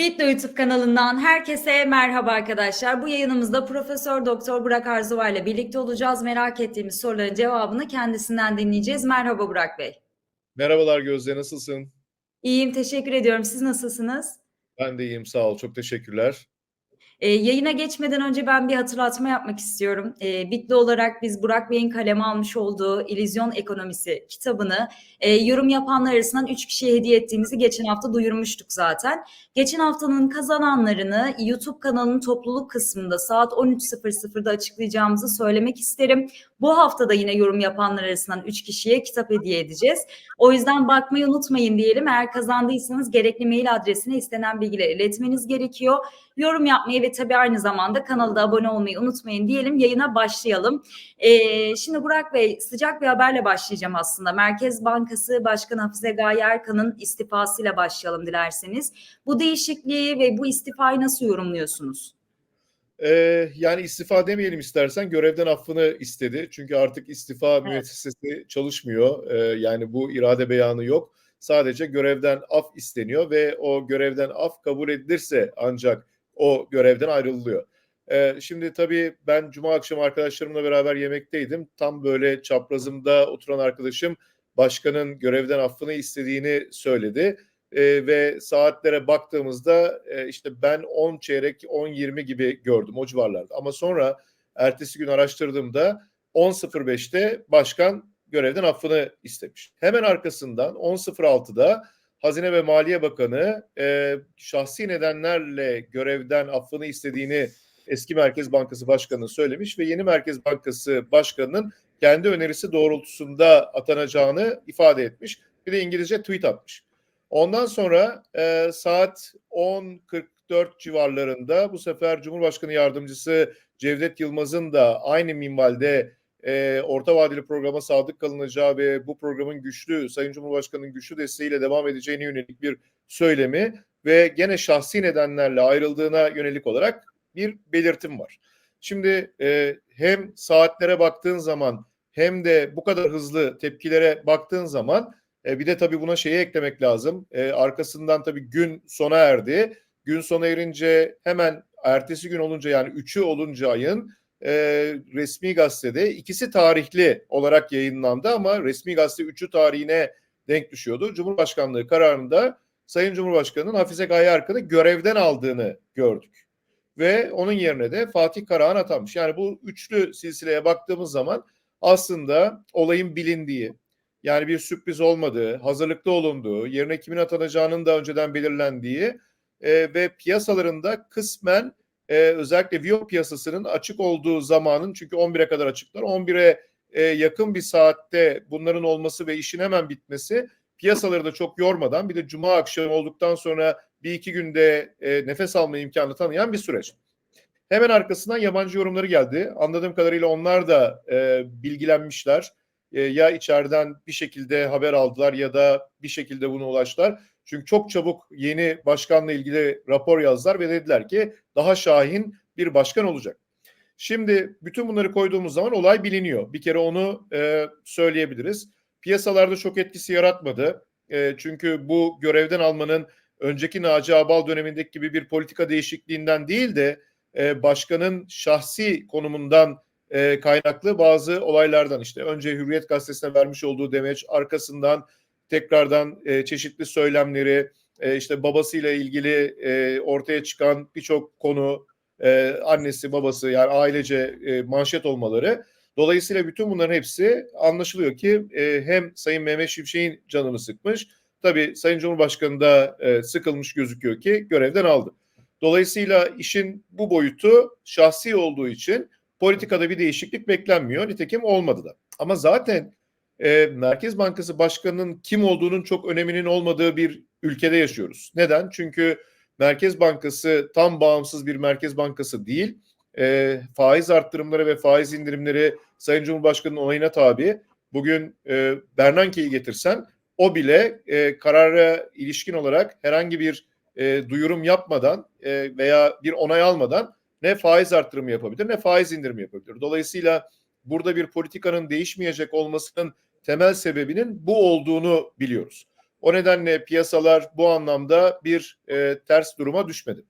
Bitlo YouTube kanalından herkese merhaba arkadaşlar. Bu yayınımızda Profesör Doktor Burak Arzuvar ile birlikte olacağız. Merak ettiğimiz soruların cevabını kendisinden dinleyeceğiz. Merhaba Burak Bey. Merhabalar Gözde, nasılsın? İyiyim, teşekkür ediyorum. Siz nasılsınız? Ben de iyiyim, sağ ol. Çok teşekkürler. E, yayına geçmeden önce ben bir hatırlatma yapmak istiyorum. E, Bitli olarak biz Burak Bey'in kaleme almış olduğu İllüzyon Ekonomisi kitabını e, yorum yapanlar arasından 3 kişiye hediye ettiğimizi geçen hafta duyurmuştuk zaten. Geçen haftanın kazananlarını YouTube kanalının topluluk kısmında saat 13.00'da açıklayacağımızı söylemek isterim. Bu hafta da yine yorum yapanlar arasından 3 kişiye kitap hediye edeceğiz. O yüzden bakmayı unutmayın diyelim. Eğer kazandıysanız gerekli mail adresine istenen bilgileri iletmeniz gerekiyor. Yorum yapmayı ve tabii aynı zamanda kanalda abone olmayı unutmayın diyelim. Yayına başlayalım. Ee, şimdi Burak Bey sıcak bir haberle başlayacağım aslında. Merkez Bankası Başkanı Hafize Gaye Erkan'ın istifasıyla başlayalım dilerseniz. Bu değişikliği ve bu istifayı nasıl yorumluyorsunuz? Ee, yani istifa demeyelim istersen görevden affını istedi. Çünkü artık istifa Evet. müessesesi çalışmıyor. Ee, yani bu irade beyanı yok. Sadece görevden af isteniyor ve o görevden af kabul edilirse ancak o görevden ayrılıyor. Ee, şimdi tabii ben cuma akşamı arkadaşlarımla beraber yemekteydim. Tam böyle çaprazımda oturan arkadaşım başkanın görevden affını istediğini söyledi. Ee, ve saatlere baktığımızda e, işte ben 10 çeyrek 10-20 gibi gördüm o civarlarda. Ama sonra ertesi gün araştırdığımda 10.05'te başkan görevden affını istemiş. Hemen arkasından 10.06'da Hazine ve Maliye Bakanı e, şahsi nedenlerle görevden affını istediğini eski Merkez Bankası Başkanı söylemiş ve yeni Merkez Bankası Başkanı'nın kendi önerisi doğrultusunda atanacağını ifade etmiş. Bir de İngilizce tweet atmış. Ondan sonra e, saat 10.44 civarlarında bu sefer Cumhurbaşkanı Yardımcısı Cevdet Yılmaz'ın da aynı minvalde e, orta vadeli programa sadık kalınacağı ve bu programın güçlü, Sayın Cumhurbaşkanı'nın güçlü desteğiyle devam edeceğine yönelik bir söylemi ve gene şahsi nedenlerle ayrıldığına yönelik olarak bir belirtim var. Şimdi e, hem saatlere baktığın zaman hem de bu kadar hızlı tepkilere baktığın zaman e, bir de tabii buna şeyi eklemek lazım. E, arkasından tabii gün sona erdi. Gün sona erince hemen ertesi gün olunca yani 3'ü olunca ayın e, resmi gazetede ikisi tarihli olarak yayınlandı ama resmi gazete 3'ü tarihine denk düşüyordu. Cumhurbaşkanlığı kararında Sayın Cumhurbaşkanı'nın Hafize Gaye Erkan'ı görevden aldığını gördük. Ve onun yerine de Fatih Karahan atanmış. Yani bu üçlü silsileye baktığımız zaman aslında olayın bilindiği, yani bir sürpriz olmadığı, hazırlıklı olunduğu, yerine kimin atanacağının da önceden belirlendiği e, ve piyasalarında kısmen e, özellikle Viyop piyasasının açık olduğu zamanın çünkü 11'e kadar açıklar. 11'e e, yakın bir saatte bunların olması ve işin hemen bitmesi piyasaları da çok yormadan bir de cuma akşamı olduktan sonra bir iki günde e, nefes alma imkanı tanıyan bir süreç. Hemen arkasından yabancı yorumları geldi. Anladığım kadarıyla onlar da e, bilgilenmişler. E, ya içeriden bir şekilde haber aldılar ya da bir şekilde buna ulaştılar. Çünkü çok çabuk yeni başkanla ilgili rapor yazdılar ve dediler ki daha şahin bir başkan olacak. Şimdi bütün bunları koyduğumuz zaman olay biliniyor. Bir kere onu e, söyleyebiliriz. Piyasalarda çok etkisi yaratmadı. E, çünkü bu görevden almanın önceki Naci Abal dönemindeki gibi bir politika değişikliğinden değil de e, başkanın şahsi konumundan e, kaynaklı bazı olaylardan işte önce Hürriyet Gazetesi'ne vermiş olduğu demeç arkasından tekrardan e, çeşitli söylemleri e, işte babasıyla ilgili e, ortaya çıkan birçok konu e, annesi babası yani ailece e, manşet olmaları dolayısıyla bütün bunların hepsi anlaşılıyor ki e, hem Sayın Mehmet Şimşek'in canını sıkmış tabii Sayın Cumhurbaşkanı da e, sıkılmış gözüküyor ki görevden aldı. Dolayısıyla işin bu boyutu şahsi olduğu için politikada bir değişiklik beklenmiyor. Nitekim olmadı da. Ama zaten e, Merkez Bankası Başkanı'nın kim olduğunun çok öneminin olmadığı bir ülkede yaşıyoruz. Neden? Çünkü Merkez Bankası tam bağımsız bir Merkez Bankası değil. E, faiz arttırımları ve faiz indirimleri Sayın Cumhurbaşkanı'nın onayına tabi. Bugün e, Bernanke'yi getirsen o bile e, karara ilişkin olarak herhangi bir e, duyurum yapmadan e, veya bir onay almadan ne faiz arttırımı yapabilir ne faiz indirimi yapabilir. Dolayısıyla burada bir politikanın değişmeyecek olmasının temel sebebinin bu olduğunu biliyoruz. O nedenle piyasalar bu anlamda bir e, ters duruma düşmedi.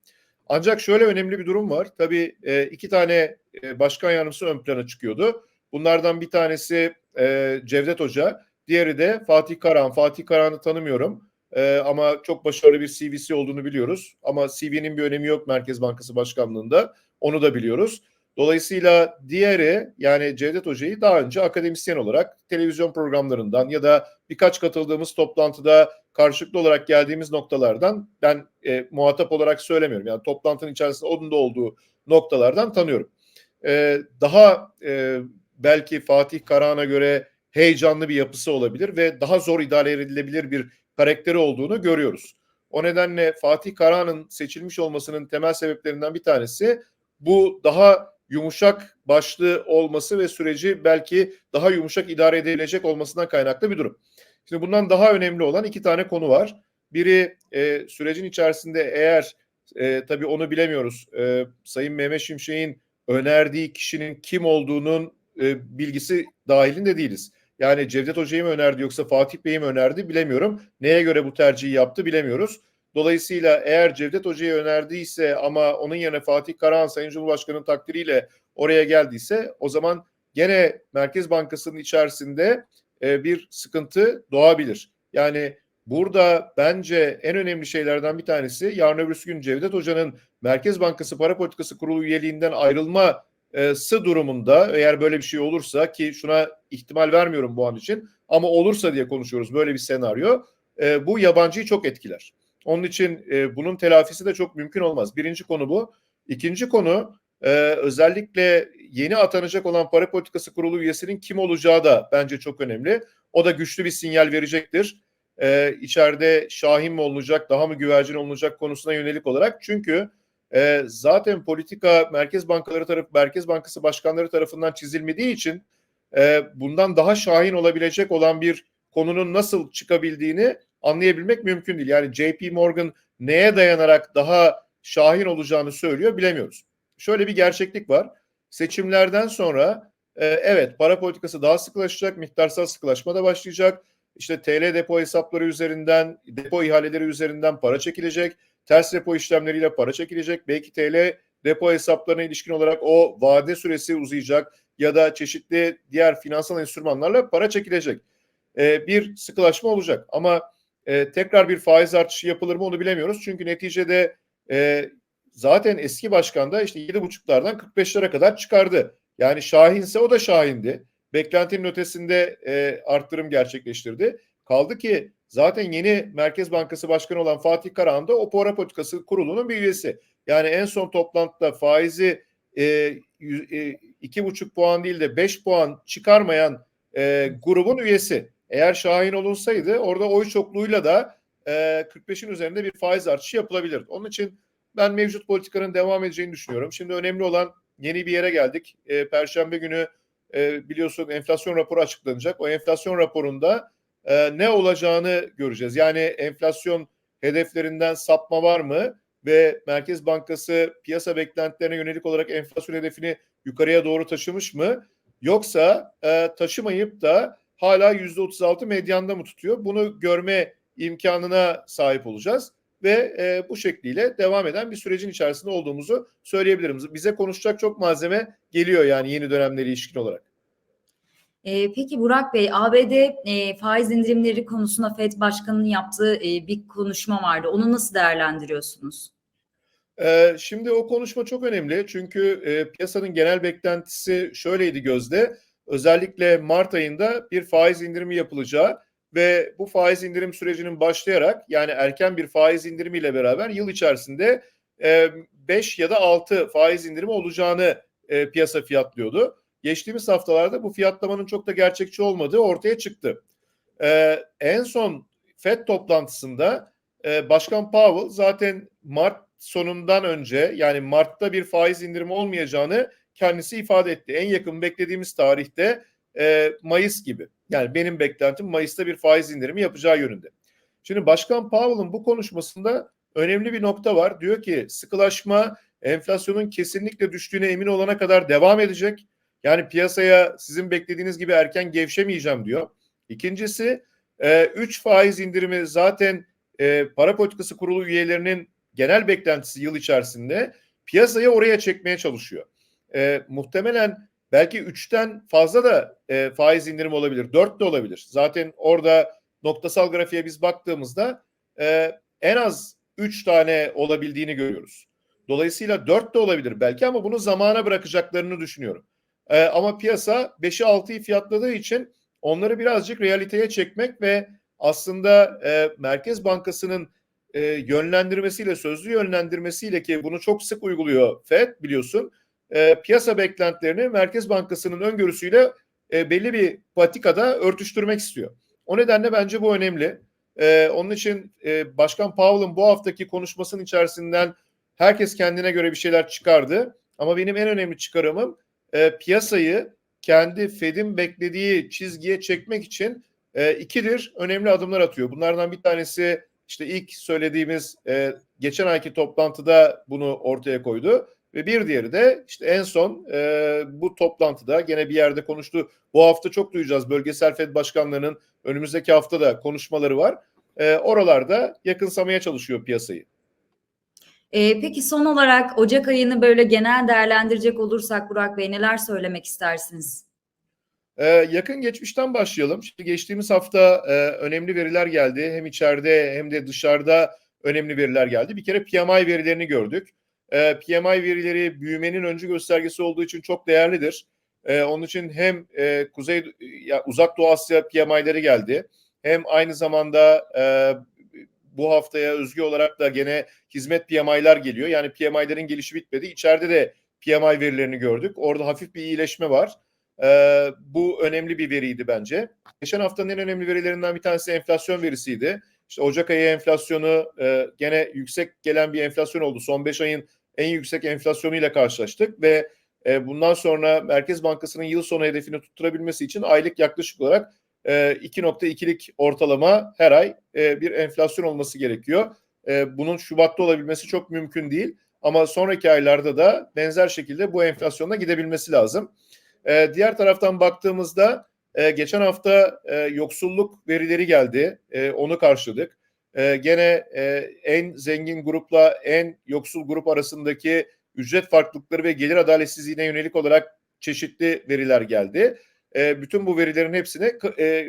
Ancak şöyle önemli bir durum var. Tabii e, iki tane e, başkan yardımcısı ön plana çıkıyordu. Bunlardan bir tanesi e, Cevdet Hoca, diğeri de Fatih Karahan. Fatih Karahan'ı tanımıyorum e, ama çok başarılı bir CV'si olduğunu biliyoruz. Ama CV'nin bir önemi yok Merkez Bankası Başkanlığı'nda. Onu da biliyoruz. Dolayısıyla diğeri yani Cevdet Hoca'yı daha önce akademisyen olarak televizyon programlarından ya da birkaç katıldığımız toplantıda karşılıklı olarak geldiğimiz noktalardan ben e, muhatap olarak söylemiyorum. Yani toplantının içerisinde onun da olduğu noktalardan tanıyorum. E, daha e, belki Fatih Karahan'a göre heyecanlı bir yapısı olabilir ve daha zor idare edilebilir bir karakteri olduğunu görüyoruz. O nedenle Fatih Karahan'ın seçilmiş olmasının temel sebeplerinden bir tanesi bu daha yumuşak başlı olması ve süreci belki daha yumuşak idare edilecek olmasından kaynaklı bir durum. Şimdi bundan daha önemli olan iki tane konu var. Biri e, sürecin içerisinde eğer e, tabii onu bilemiyoruz. E, Sayın Mehmet Şimşek'in önerdiği kişinin kim olduğunun e, bilgisi dahilinde değiliz. Yani Cevdet Hoca'yı mı önerdi yoksa Fatih Bey'i mi önerdi bilemiyorum. Neye göre bu tercihi yaptı bilemiyoruz. Dolayısıyla eğer Cevdet Hoca'yı önerdiyse ama onun yerine Fatih Karahan Sayın Cumhurbaşkanı'nın takdiriyle oraya geldiyse o zaman gene Merkez Bankası'nın içerisinde e, bir sıkıntı doğabilir. Yani burada bence en önemli şeylerden bir tanesi yarın öbürsü gün Cevdet Hoca'nın Merkez Bankası Para Politikası Kurulu üyeliğinden ayrılması durumunda eğer böyle bir şey olursa ki şuna ihtimal vermiyorum bu an için ama olursa diye konuşuyoruz böyle bir senaryo e, bu yabancıyı çok etkiler. Onun için e, bunun telafisi de çok mümkün olmaz. Birinci konu bu. İkinci konu e, özellikle yeni atanacak olan para politikası kurulu üyesinin kim olacağı da bence çok önemli. O da güçlü bir sinyal verecektir. E, içeride Şahin mi olacak, daha mı güvercin olacak konusuna yönelik olarak. Çünkü e, zaten politika Merkez Bankaları tarafı, Merkez Bankası başkanları tarafından çizilmediği için e, bundan daha Şahin olabilecek olan bir konunun nasıl çıkabildiğini anlayabilmek mümkün değil. Yani JP Morgan neye dayanarak daha şahin olacağını söylüyor bilemiyoruz. Şöyle bir gerçeklik var. Seçimlerden sonra e, evet para politikası daha sıkılaşacak, miktarsal sıkılaşma da başlayacak. İşte TL depo hesapları üzerinden, depo ihaleleri üzerinden para çekilecek. Ters repo işlemleriyle para çekilecek. Belki TL depo hesaplarına ilişkin olarak o vade süresi uzayacak ya da çeşitli diğer finansal enstrümanlarla para çekilecek. E, bir sıkılaşma olacak ama e, tekrar bir faiz artışı yapılır mı onu bilemiyoruz. Çünkü neticede e, zaten eski başkan da işte 7,5'lardan 45'lere kadar çıkardı. Yani Şahinse o da Şahin'di. Beklentinin ötesinde e, arttırım gerçekleştirdi. Kaldı ki zaten yeni Merkez Bankası Başkanı olan Fatih Karahan da o para politikası kurulunun bir üyesi. Yani en son toplantıda faizi e, iki buçuk puan değil de 5 puan çıkarmayan e, grubun üyesi. Eğer Şahin olunsaydı orada oy çokluğuyla da e, 45'in üzerinde bir faiz artışı yapılabilirdi. Onun için ben mevcut politikanın devam edeceğini düşünüyorum. Şimdi önemli olan yeni bir yere geldik. E, Perşembe günü e, biliyorsun enflasyon raporu açıklanacak. O enflasyon raporunda e, ne olacağını göreceğiz. Yani enflasyon hedeflerinden sapma var mı? Ve Merkez Bankası piyasa beklentilerine yönelik olarak enflasyon hedefini yukarıya doğru taşımış mı? Yoksa e, taşımayıp da hala %36 medyanda mı tutuyor? Bunu görme imkanına sahip olacağız ve e, bu şekliyle devam eden bir sürecin içerisinde olduğumuzu söyleyebilirim. Bize konuşacak çok malzeme geliyor yani yeni dönemleri ilişkin olarak. E, peki Burak Bey, ABD e, faiz indirimleri konusunda FED Başkanı'nın yaptığı e, bir konuşma vardı. Onu nasıl değerlendiriyorsunuz? E, şimdi o konuşma çok önemli çünkü e, piyasanın genel beklentisi şöyleydi gözde. Özellikle Mart ayında bir faiz indirimi yapılacağı ve bu faiz indirim sürecinin başlayarak yani erken bir faiz indirimiyle beraber yıl içerisinde 5 e, ya da 6 faiz indirimi olacağını e, piyasa fiyatlıyordu. Geçtiğimiz haftalarda bu fiyatlamanın çok da gerçekçi olmadığı ortaya çıktı. E, en son FED toplantısında Başkan Powell zaten Mart sonundan önce yani Mart'ta bir faiz indirimi olmayacağını kendisi ifade etti. En yakın beklediğimiz tarihte e, Mayıs gibi. Yani benim beklentim Mayıs'ta bir faiz indirimi yapacağı yönünde. Şimdi Başkan Powell'ın bu konuşmasında önemli bir nokta var. Diyor ki sıkılaşma enflasyonun kesinlikle düştüğüne emin olana kadar devam edecek. Yani piyasaya sizin beklediğiniz gibi erken gevşemeyeceğim diyor. İkincisi 3 faiz indirimi zaten e, para politikası kurulu üyelerinin genel beklentisi yıl içerisinde piyasayı oraya çekmeye çalışıyor. E, muhtemelen belki 3'ten fazla da e, faiz indirim olabilir. 4 de olabilir. Zaten orada noktasal grafiğe biz baktığımızda e, en az 3 tane olabildiğini görüyoruz. Dolayısıyla 4 de olabilir belki ama bunu zamana bırakacaklarını düşünüyorum. E, ama piyasa 5'i 6'yı fiyatladığı için onları birazcık realiteye çekmek ve aslında e, Merkez Bankası'nın e, yönlendirmesiyle, sözlü yönlendirmesiyle ki bunu çok sık uyguluyor FED biliyorsun. E, piyasa beklentilerini Merkez Bankası'nın öngörüsüyle e, belli bir patikada örtüştürmek istiyor. O nedenle bence bu önemli. E, onun için e, Başkan Powell'ın bu haftaki konuşmasının içerisinden herkes kendine göre bir şeyler çıkardı. Ama benim en önemli çıkarımım e, piyasayı kendi Fed'in beklediği çizgiye çekmek için e, ikidir önemli adımlar atıyor. Bunlardan bir tanesi işte ilk söylediğimiz e, geçen ayki toplantıda bunu ortaya koydu. Ve bir diğeri de işte en son e, bu toplantıda gene bir yerde konuştu. Bu hafta çok duyacağız bölgesel Fed başkanlarının önümüzdeki hafta da konuşmaları var. E, oralarda yakınsamaya çalışıyor piyasayı. E, peki son olarak Ocak ayını böyle genel değerlendirecek olursak Burak Bey neler söylemek istersiniz? Ee, yakın geçmişten başlayalım. Şimdi geçtiğimiz hafta e, önemli veriler geldi. Hem içeride hem de dışarıda önemli veriler geldi. Bir kere PMI verilerini gördük. E, PMI verileri büyümenin öncü göstergesi olduğu için çok değerlidir. E, onun için hem e, Kuzey Uzak Doğu Asya PMI'leri geldi. Hem aynı zamanda e, bu haftaya özgü olarak da gene hizmet PMI'ler geliyor. Yani PMI'lerin gelişi bitmedi. İçeride de PMI verilerini gördük. Orada hafif bir iyileşme var. Ee, bu önemli bir veriydi bence. Geçen haftanın en önemli verilerinden bir tanesi enflasyon verisiydi. İşte Ocak ayı enflasyonu e, gene yüksek gelen bir enflasyon oldu. Son 5 ayın en yüksek enflasyonuyla karşılaştık ve e, bundan sonra Merkez Bankası'nın yıl sonu hedefini tutturabilmesi için aylık yaklaşık olarak e, 2.2'lik ortalama her ay e, bir enflasyon olması gerekiyor. E, bunun Şubat'ta olabilmesi çok mümkün değil. Ama sonraki aylarda da benzer şekilde bu enflasyona gidebilmesi lazım. E, diğer taraftan baktığımızda e, geçen hafta e, yoksulluk verileri geldi. E, onu karşıladık. E, gene e, en zengin grupla en yoksul grup arasındaki ücret farklılıkları ve gelir adaletsizliğine yönelik olarak çeşitli veriler geldi. E, bütün bu verilerin hepsini e,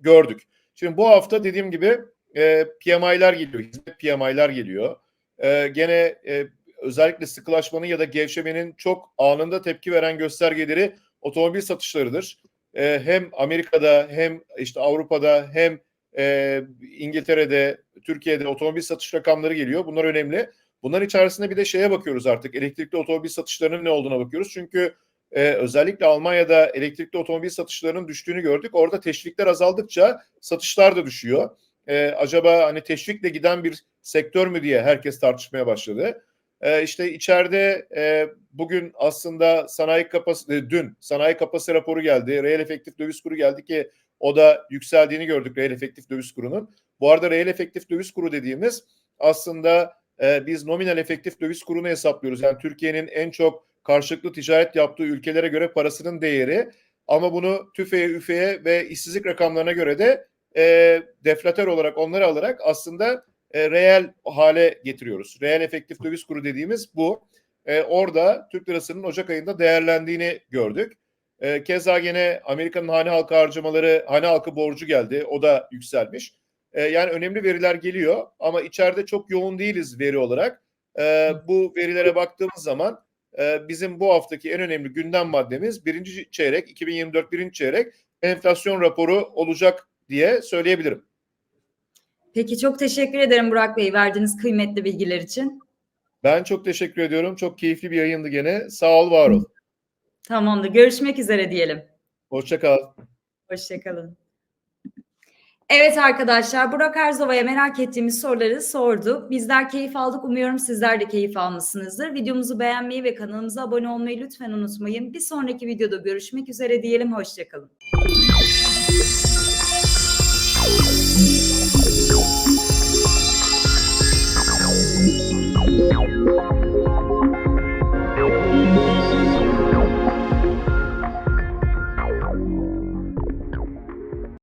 gördük. Şimdi bu hafta dediğim gibi e, PMI'ler geliyor, hizmet PMI'ler geliyor. E, gene e, özellikle sıkılaşmanın ya da gevşemenin çok anında tepki veren göstergeleri otomobil satışlarıdır. E, hem Amerika'da hem işte Avrupa'da hem e, İngiltere'de, Türkiye'de otomobil satış rakamları geliyor. Bunlar önemli. Bunlar içerisinde bir de şeye bakıyoruz artık. Elektrikli otomobil satışlarının ne olduğuna bakıyoruz. Çünkü e, özellikle Almanya'da elektrikli otomobil satışlarının düştüğünü gördük. Orada teşvikler azaldıkça satışlar da düşüyor. E, acaba hani teşvikle giden bir sektör mü diye herkes tartışmaya başladı. E, işte içeride e, bugün aslında sanayi kapası e, dün sanayi kapası raporu geldi. Reel efektif döviz kuru geldi ki o da yükseldiğini gördük reel efektif döviz kurunun. Bu arada reel efektif döviz kuru dediğimiz aslında e, biz nominal efektif döviz kurunu hesaplıyoruz. Yani Türkiye'nin en çok karşılıklı ticaret yaptığı ülkelere göre parasının değeri. Ama bunu tüfeğe, üfeye ve işsizlik rakamlarına göre de e, deflatör olarak onları alarak aslında e, reel hale getiriyoruz. Reel efektif döviz kuru dediğimiz bu. E, orada Türk lirasının Ocak ayında değerlendiğini gördük. E, keza gene Amerika'nın hane halkı harcamaları, hane halkı borcu geldi. O da yükselmiş. E, yani önemli veriler geliyor ama içeride çok yoğun değiliz veri olarak. E, bu verilere baktığımız zaman e, bizim bu haftaki en önemli gündem maddemiz birinci çeyrek, 2024 birinci çeyrek enflasyon raporu olacak diye söyleyebilirim. Peki çok teşekkür ederim Burak Bey verdiğiniz kıymetli bilgiler için. Ben çok teşekkür ediyorum. Çok keyifli bir yayındı gene. Sağ ol, var ol. Tamamdır. Görüşmek üzere diyelim. Hoşça kal. Hoşçakalın. Evet arkadaşlar Burak Erzova'ya merak ettiğimiz soruları sorduk. Bizler keyif aldık. Umuyorum sizler de keyif almışsınızdır. Videomuzu beğenmeyi ve kanalımıza abone olmayı lütfen unutmayın. Bir sonraki videoda görüşmek üzere diyelim. Hoşçakalın.